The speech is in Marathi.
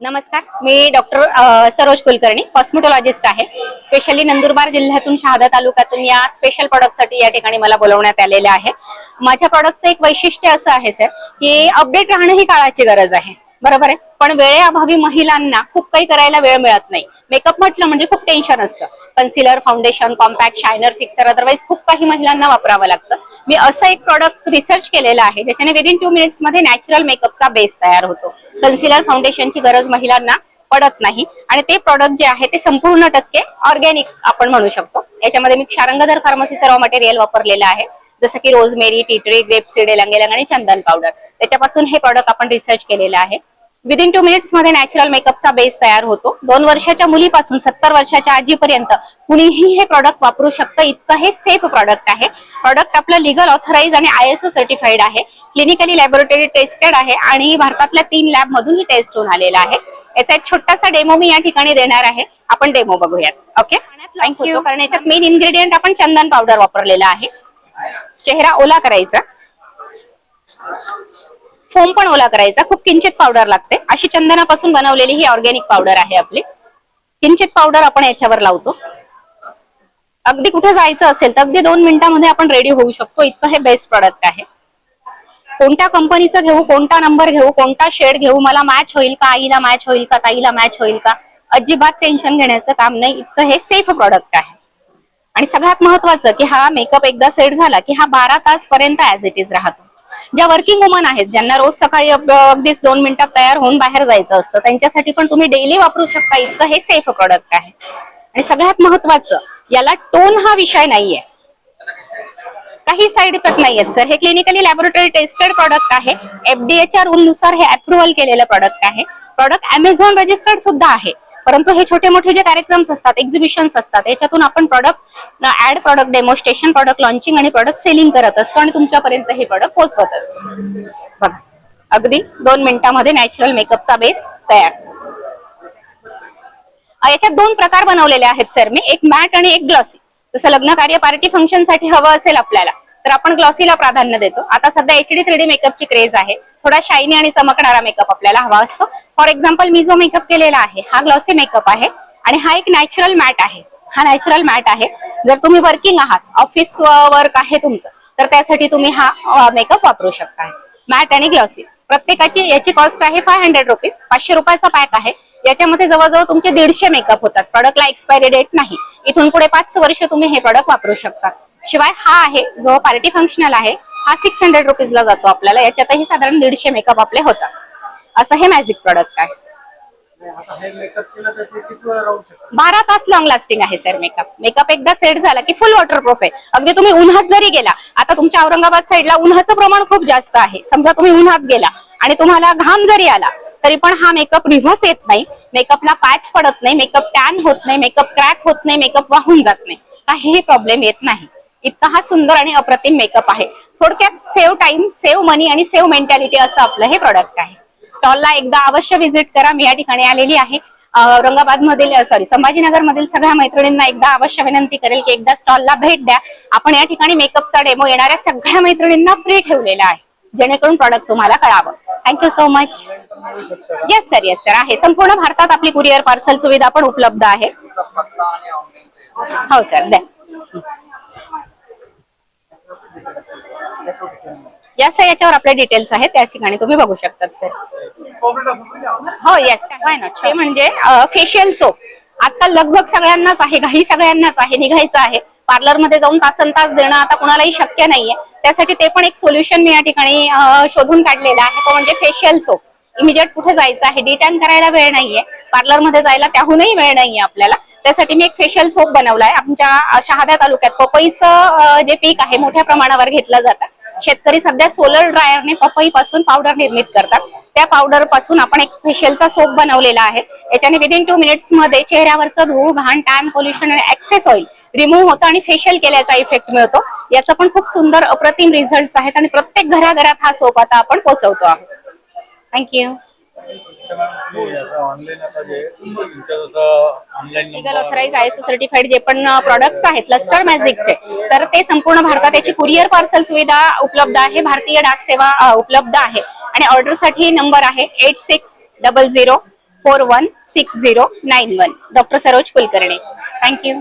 नमस्कार मी डॉक्टर सरोज कुलकर्णी कॉस्मेटोलॉजिस्ट आहे. स्पेशली नंदुरबार जिल्ह्यातून शहादा तालुक्यातून या स्पेशल प्रॉडक्टसाठी या ठिकाणी मला बोलवण्यात आलेले आहे. माझ्या प्रॉडक्टचं एक वैशिष्ट्य असं आहे सर की अपडेट राहणं ही काळाची गरज आहे. बरोबर आहे? पण वेळेअभावी महिलांना खूप काही करायला वेळ मिळत नाही. मेकअप म्हटलं म्हणजे खूप टेन्शन असतं. Concealer foundation compact shiner fixer otherwise खूप काही महिलांना वापरावं लागतं. मी असं एक प्रॉडक्ट रिसर्च केलेलं आहे ज्याच्याने विदिन टू मिनिट्समध्ये नॅचरल मेकअपचा बेस तयार होतो. कन्सिलर फाउंडेशनची गरज महिलांना पडत नाही. आणि ते प्रॉडक्ट जे आहे ते संपूर्ण टक्के ऑर्गॅनिक आपण म्हणू शकतो. याच्यामध्ये मी क्षारंगधर फार्मसीचं रॉ मटेरियल वापरलेलं आहे. जसं की रोजमेरी टिटरी ग्रेपसीड लंगेलंग आणि चंदन पावडर त्याच्यापासून हे प्रॉडक्ट आपण रिसर्च केलेलं आहे. विदिन टू मिनिट्समध्ये नॅचरल मेकअपचा बेस तयार होतो. दोन वर्षाच्या मुलीपासून सत्तर वर्षाच्या आजीपर्यंत कुणीही हे प्रॉडक्ट वापरू शकतं. इतकं हे सेफ प्रॉडक्ट आहे. प्रॉडक्ट आपलं लिगल ऑथराईज आणि आय एस ओ सर्टिफाईड आहे. क्लिनिकली लॅबोरेटरी टेस्टेड आहे आणि भारतातल्या तीन लॅब मधून ही टेस्ट होऊन आलेला आहे. याचा एक छोटासा डेमो मी या ठिकाणी देणार आहे. आपण डेमो बघूयात. ओके थँक्यू कारण याच्यात मेन इन्ग्रेडियंट आपण चंदन पावडर वापरलेला आहे. चेहरा ओला करायचा. फोम पण ओला करायचा. खूप किंचित पावडर लागते. अशी चंदनापासून बनवलेली ही ऑर्गॅनिक पावडर आहे आपली. किंचित पावडर आपण याच्यावर लावतो. अगदी कुठे जायचं असेल तर अगदी दोन मिनिटांमध्ये आपण रेडी होऊ शकतो. इतकं हे बेस्ट प्रॉडक्ट आहे. कोणत्या कंपनीचं घेऊ कोणता नंबर घेऊ कोणता शेड घेऊ मला मॅच होईल का आईला मॅच होईल का ताईला मॅच होईल का अजिबात टेन्शन घेण्याचं काम नाही. इतकं हे सेफ प्रॉडक्ट आहे. आणि सगळ्यात महत्वाचं की हा मेकअप एकदा सेट झाला की हा बारा तास पर्यंत ऍज इट इज राहतो. ज्या वर्किंग वुमन आहेत ज्यांना रोज सकाळी अगदीच दोन मिनिटात तयार होऊन बाहेर जायचं असतं त्यांच्यासाठी पण तुम्ही डेली वापरू शकता इतकं हे सेफ प्रॉडक्ट आहे. आणि सगळ्यात महत्वाचं याला टोन हा विषय नाहीये. काही साईड इफेक्ट नाही आहेत सर हे क्लिनिकली लॅबोरेटरी टेस्टेड प्रॉडक्ट आहे. एफडीएच्या रूल नुसार हे अप्रुव्हल केलेलं प्रॉडक्ट आहे. प्रॉडक्ट अमेझॉन रजिस्टर्ड सुद्धा आहे. परंतु हे छोटे मोठे जे कार्यक्रम असतात एक्झिबिशन्स असतात याच्यातून आपण product ad product demonstration product launching आणि प्रॉडक्ट सेलिंग करत असतो आणि तुमच्यापर्यंत हे प्रॉडक्ट पोहोचवत असतो. बघा अगदी दोन मिनिटांमध्ये नॅचरल मेकअपचा बेस तयार. याच्यात दोन प्रकार बनवलेले आहेत सर मी एक मॅट आणि एक ग्लॉसी जसं लग्न कार्य पार्टी फंक्शनसाठी हवं असेल आपल्याला तर आपण ग्लॉसीला प्राधान्य देतो. आता सध्या एच डी थ्री डी मेकअपची क्रेज आहे. थोडा शायनी आणि चमकणारा मेकअप आपल्याला हवा असतो. फॉर एक्झाम्पल मी जो मेकअप केलेला आहे हा ग्लॉसी मेकअप आहे आणि हा एक नॅचरल मॅट आहे. हा नॅचरल मॅट आहे. जर तुम्ही वर्किंग आहात ऑफिस वर्क आहे तुमचं तर त्यासाठी तुम्ही हा मेकअप वापरू शकता. मॅट आणि ग्लॉसी प्रत्येकाची याची कॉस्ट आहे फाय हंड्रेड रुपीज पाचशे रुपयाचा पॅक आहे. याच्यामध्ये जवळजवळ तुमचे दीडशे मेकअप होतात. प्रॉडक्टला एक्सपायरी डेट नाही. इथून पुढे पाच वर्ष तुम्ही हे प्रॉडक्ट वापरू शकता. शिवाय हा आहे जो पार्टी फंक्शनल आहे हा सिक्स हंड्रेड रुपीजला जातो आपल्याला. याच्यातही साधारण दीडशे मेकअप आपले होतात. असं हे मॅजिक प्रॉडक्ट आहे. बारा तास लॉंग लास्टिंग आहे सर मेकअप मेकअप एकदा सेट झाला की फुल वॉटरप्रूफ आहे. अगदी तुम्ही उन्हात जरी गेला आता तुमच्या औरंगाबाद साईडला उन्हाचं प्रमाण खूप जास्त आहे. समजा तुम्ही उन्हात गेला आणि तुम्हाला घाम जरी आला तरी पण हा मेकअप रिव्हर्स येत नाही. मेकअपला पॅच पडत नाही मेकअप टॅन होत नाही मेकअप क्रॅक होत नाही मेकअप वाहून जात नाही. काहीही प्रॉब्लेम येत नाही. इतका हा सुंदर आणि अप्रतिम मेकअप आहे. थोडक्यात सेव्ह टाइम सेव्ह मनी आणि सेव्ह मेंटॅलिटी असं आपलं हे प्रॉडक्ट आहे. स्टॉलला एकदा अवश्य व्हिजिट करा. मी या ठिकाणी आलेली आहे. औरंगाबाद मधील सॉरी संभाजीनगर मधील सगळ्या मैत्रिणींना एकदा अवश्य विनंती करेल की एकदा स्टॉलला भेट द्या. आपण या ठिकाणी मेकअपचा डेमो येणाऱ्या सगळ्या मैत्रिणींना फ्री ठेवलेला आहे. जेणेकरून प्रॉडक्ट तुम्हाला कळावं. Thank you so much yes sir yes sir आहे. संपूर्ण भारतात आपली कुरिअर पार्सल सुविधा पण उपलब्ध आहे. हो सर द्या. या सर याच्यावर आपले डिटेल्स आहेत. त्या ठिकाणी तुम्ही बघू शकतात सर असं हो येस काय नॉट ते म्हणजे फेशियल सोप आजकाल लगभग सगळ्यांनाच आहे घाई सगळ्यांनाच आहे निघायचं आहे. पार्लरमध्ये जाऊन तासन तास देणं आता कुणालाही शक्य नाहीये. त्यासाठी ते पण एक सोल्युशन मी या ठिकाणी शोधून काढलेलं आहे. तो म्हणजे फेशियल सोप इमिजिएट कुठे जायचं आहे डिटॅन करायला वेळ नाहीये. पार्लरमध्ये जायला त्याहूनही वेळ नाहीये आपल्याला. त्यासाठी मी एक फेशियल सोप बनवलाय. आमच्या अं, शहादा तालुक्यात पपईचं जे पीक आहे मोठ्या प्रमाणावर घेतलं जातं. शेतकरी सध्या सोलर ड्रायरने पपई पासून पावडर निर्मित करतात. त्या पावडरपासून आपण एक फेशियलचा सोप बनवलेला आहे. याच्याने विदिन टू मिनिट्समध्ये चेहऱ्यावरचं धूळ घाण टॅन पोल्युशन आणि ऍक्सेस ऑइल रिमूव्ह होतं आणि फेशियल केल्याचा इफेक्ट मिळतो. याचा पण खूप सुंदर अप्रतिम रिझल्ट आहेत आणि प्रत्येक घराघरात हा सोप आता आपण पोहोचवतो आहोत. Thank you legal authorise I certified जे पण प्रॉडक्ट्स आहेत लस्टर मॅजिकचे तर ते संपूर्ण भारतात याची कुरिअर पार्सल सुविधा उपलब्ध आहे. भारतीय डाक सेवा उपलब्ध आहे. आणि ऑर्डरसाठी नंबर आहे eight six double zero four one six zero nine one doctor Saroj Kulkarni thank you